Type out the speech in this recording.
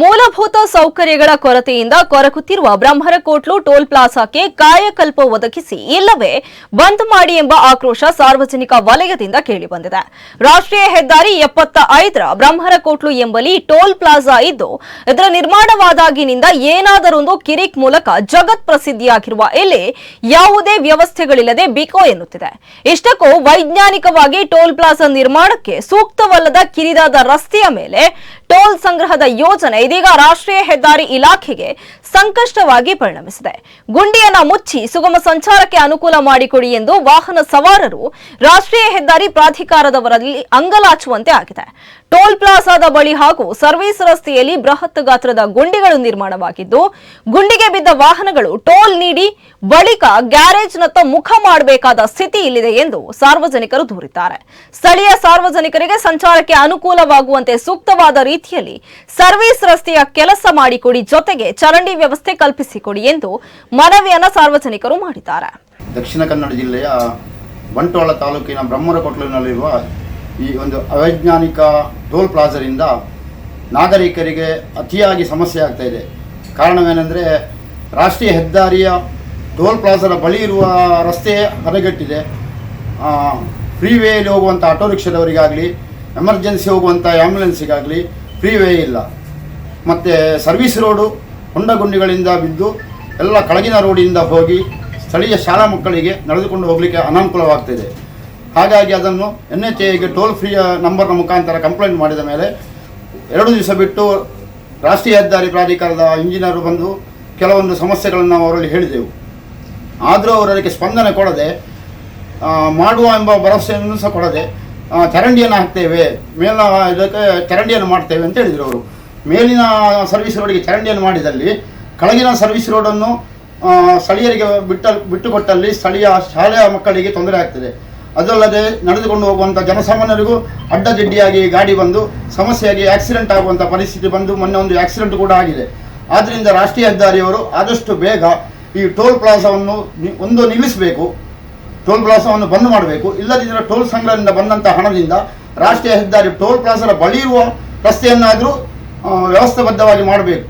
ಮೂಲಭೂತ ಸೌಕರ್ಯಗಳ ಕೊರತೆಯಿಂದ ಕೊರಕುತ್ತಿರುವ ಬ್ರಹ್ಮರಕೋಟ್ಲು ಟೋಲ್ ಪ್ಲಾಜಾಕ್ಕೆ ಕಾಯಕಲ್ಪ ಒದಗಿಸಿ ಇಲ್ಲವೇ ಬಂದ್ ಮಾಡಿ ಎಂಬ ಆಕ್ರೋಶ ಸಾರ್ವಜನಿಕ ವಲಯದಿಂದ ಕೇಳಿಬಂದಿದೆ. ರಾಷ್ಟ್ರೀಯ ಹೆದ್ದಾರಿ ಎಪ್ಪತ್ತ ಐದರ ಬ್ರಹ್ಮರಕೋಟ್ಲು ಎಂಬಲ್ಲಿ ಟೋಲ್ ಪ್ಲಾಜಾ ಇದ್ದು, ಇದರ ನಿರ್ಮಾಣವಾದಾಗಿನಿಂದ ಏನಾದರೊಂದು ಕಿರಿಕ್ ಮೂಲಕ ಜಗತ್ ಪ್ರಸಿದ್ಧಿಯಾಗಿರುವ ಇಲ್ಲಿ ಯಾವುದೇ ವ್ಯವಸ್ಥೆಗಳಿಲ್ಲದೆ ಬಿಕೋ ಎನ್ನುತ್ತಿದೆ. ಇಷ್ಟಕ್ಕೂ ವೈಜ್ಞಾನಿಕವಾಗಿ ಟೋಲ್ ಪ್ಲಾಜಾ ನಿರ್ಮಾಣಕ್ಕೆ ಸೂಕ್ತವಲ್ಲದ ಕಿರಿದಾದ ರಸ್ತೆಯ ಮೇಲೆ ಟೋಲ್ ಸಂಗ್ರಹದ ಯೋಜನೆ ಇದೀಗ ರಾಷ್ಟ್ರೀಯ ಹೆದ್ದಾರಿ ಇಲಾಖೆಗೆ ಸಂಕಷ್ಟವಾಗಿ ಪರಿಣಮಿಸಿದೆ. ಗುಂಡಿಯನ್ನ ಮುಚ್ಚಿ ಸುಗಮ ಸಂಚಾರಕ್ಕೆ ಅನುಕೂಲ ಮಾಡಿಕೊಡಿ ಎಂದು ವಾಹನ ಸವಾರರು ರಾಷ್ಟ್ರೀಯ ಹೆದ್ದಾರಿ ಪ್ರಾಧಿಕಾರದವರಲ್ಲಿ ಅಂಗಲಾಚುವಂತೆ ಆಗಿದೆ. ಟೋಲ್ ಪ್ಲಾಸಾದ ಬಳಿ ಹಾಗೂ ಸರ್ವಿಸ್ ರಸ್ತೆಯಲ್ಲಿ ಬೃಹತ್ ಗಾತ್ರದ ಗುಂಡಿಗಳು ನಿರ್ಮಾಣವಾಗಿದ್ದು, ಗುಂಡಿಗೆ ಬಿದ್ದ ವಾಹನಗಳು ಟೋಲ್ ನೀಡಿ ಬಳಿಕ ಗ್ಯಾರೇಜ್ನತ್ತ ಮುಖ ಮಾಡಬೇಕಾದ ಸ್ಥಿತಿ ಇಲ್ಲಿದೆ ಎಂದು ಸಾರ್ವಜನಿಕರು ದೂರಿದ್ದಾರೆ. ಸ್ಥಳೀಯ ಸಾರ್ವಜನಿಕರಿಗೆ ಸಂಚಾರಕ್ಕೆ ಅನುಕೂಲವಾಗುವಂತೆ ಸೂಕ್ತವಾದ ರೀತಿಯಲ್ಲಿ ಸರ್ವಿಸ್ ರಸ್ತೆಯ ಕೆಲಸ ಮಾಡಿಕೊಡಿ ಜೊತೆಗೆ ಚರಂಡಿ ವ್ಯವಸ್ಥೆ ಕಲ್ಪಿಸಿಕೊಡಿ ಎಂದು ಮನವಿಯನ್ನು ಸಾರ್ವಜನಿಕರು ಮಾಡಿದ್ದಾರೆ. ದಕ್ಷಿಣ ಕನ್ನಡ ಜಿಲ್ಲೆಯ ಬಂಟ್ವಾಳ ತಾಲೂಕಿನ ಬ್ರಹ್ಮರಕೊಟ್ಲಿನಲ್ಲಿರುವ ಈ ಒಂದು ಅವೈಜ್ಞಾನಿಕ ಟೋಲ್ ಪ್ಲಾಜರಿಂದ ನಾಗರಿಕರಿಗೆ ಅತಿಯಾಗಿ ಸಮಸ್ಯೆ ಆಗ್ತಾ ಇದೆ. ಕಾರಣವೇನೆಂದರೆ ರಾಷ್ಟ್ರೀಯ ಹೆದ್ದಾರಿಯ ಟೋಲ್ ಪ್ಲಾಜಾದ ಬಳಿ ಇರುವ ರಸ್ತೆ ಹದಗೆಟ್ಟಿದೆ. ಫ್ರೀ ವೇಯಲ್ಲಿ ಹೋಗುವಂಥ ಆಟೋ ರಿಕ್ಷಾದವರಿಗಾಗಲಿ ಎಮರ್ಜೆನ್ಸಿ ಹೋಗುವಂಥ ಆ್ಯಂಬುಲೆನ್ಸಿಗಾಗಲಿ ಫ್ರೀ ವೇ ಇಲ್ಲ. ಮತ್ತು ಸರ್ವಿಸ್ ರೋಡು ಹೊಂಡ ಗುಂಡಿಗಳಿಂದ ಬಿದ್ದು ಎಲ್ಲ ಕಳಗಿನ ರೋಡಿಂದ ಹೋಗಿ ಸ್ಥಳೀಯ ಶಾಲಾ ಮಕ್ಕಳಿಗೆ ನಡೆದುಕೊಂಡು ಹೋಗಲಿಕ್ಕೆ ಅನಾನುಕೂಲವಾಗ್ತಿದೆ. ಹಾಗಾಗಿ ಅದನ್ನು ಎನ್ ಎಚ್ ಎಗೆ ಟೋಲ್ ಫ್ರೀಯ ನಂಬರ್ನ ಮುಖಾಂತರ ಕಂಪ್ಲೇಂಟ್ ಮಾಡಿದ ಮೇಲೆ ಎರಡು ದಿವಸ ಬಿಟ್ಟು ರಾಷ್ಟ್ರೀಯ ಹೆದ್ದಾರಿ ಪ್ರಾಧಿಕಾರದ ಇಂಜಿನಿಯರು ಬಂದು ಕೆಲವೊಂದು ಸಮಸ್ಯೆಗಳನ್ನು ಅವರಲ್ಲಿ ಹೇಳಿದೆವು. ಆದರೂ ಅವರು ಅದಕ್ಕೆ ಸ್ಪಂದನೆ ಕೊಡದೆ ಮಾಡುವ ಎಂಬ ಭರವಸೆಯನ್ನು ಸಹ ಕೊಡದೆ ಚರಂಡಿಯನ್ನು ಹಾಕ್ತೇವೆ. ಮೇಲಿನ, ಇದಕ್ಕೆ ಚರಂಡಿಯನ್ನು ಮಾಡ್ತೇವೆ ಅಂತ ಹೇಳಿದರು ಅವರು. ಮೇಲಿನ ಸರ್ವಿಸ್ ರೋಡಿಗೆ ಚರಂಡಿಯನ್ನು ಮಾಡಿದಲ್ಲಿ, ಕೆಳಗಿನ ಸರ್ವಿಸ್ ರೋಡನ್ನು ಸ್ಥಳೀಯರಿಗೆ ಬಿಟ್ಟ, ಬಿಟ್ಟುಕೊಟ್ಟಲ್ಲಿ ಸ್ಥಳೀಯ ಶಾಲೆಯ ಮಕ್ಕಳಿಗೆ ತೊಂದರೆ ಆಗ್ತದೆ. ಅದಲ್ಲದೆ ನಡೆದುಕೊಂಡು ಹೋಗುವಂಥ ಜನಸಾಮಾನ್ಯರಿಗೂ ಅಡ್ಡದಿಡ್ಡಿಯಾಗಿ ಗಾಡಿ ಬಂದು, ಸಮಸ್ಯೆಯಾಗಿ ಆಕ್ಸಿಡೆಂಟ್ ಆಗುವಂಥ ಪರಿಸ್ಥಿತಿ ಬಂದು, ಮೊನ್ನೆ ಒಂದು ಆಕ್ಸಿಡೆಂಟ್ ಕೂಡ ಆಗಿದೆ. ಆದ್ದರಿಂದ ರಾಷ್ಟ್ರೀಯ ಹೆದ್ದಾರಿಯವರು ಆದಷ್ಟು ಬೇಗ ಈ ಟೋಲ್ ಪ್ಲಾಜಾವನ್ನು ಒಂದು ನಿಲ್ಲಿಸಬೇಕು. ಟೋಲ್ ಪ್ಲಾಸಾವನ್ನು ಬಂದ್ ಮಾಡಬೇಕು. ಇಲ್ಲದಿದ್ದರೆ ಟೋಲ್ ಸಂಗ್ರಹದಿಂದ ಬಂದಂಥ ಹಣದಿಂದ ರಾಷ್ಟ್ರೀಯ ಹೆದ್ದಾರಿ ಟೋಲ್ ಪ್ಲಾಸರ ಬಳಿ ಇರುವ ರಸ್ತೆಯನ್ನಾದರೂ ವ್ಯವಸ್ಥೆಬದ್ಧವಾಗಿ ಮಾಡಬೇಕು.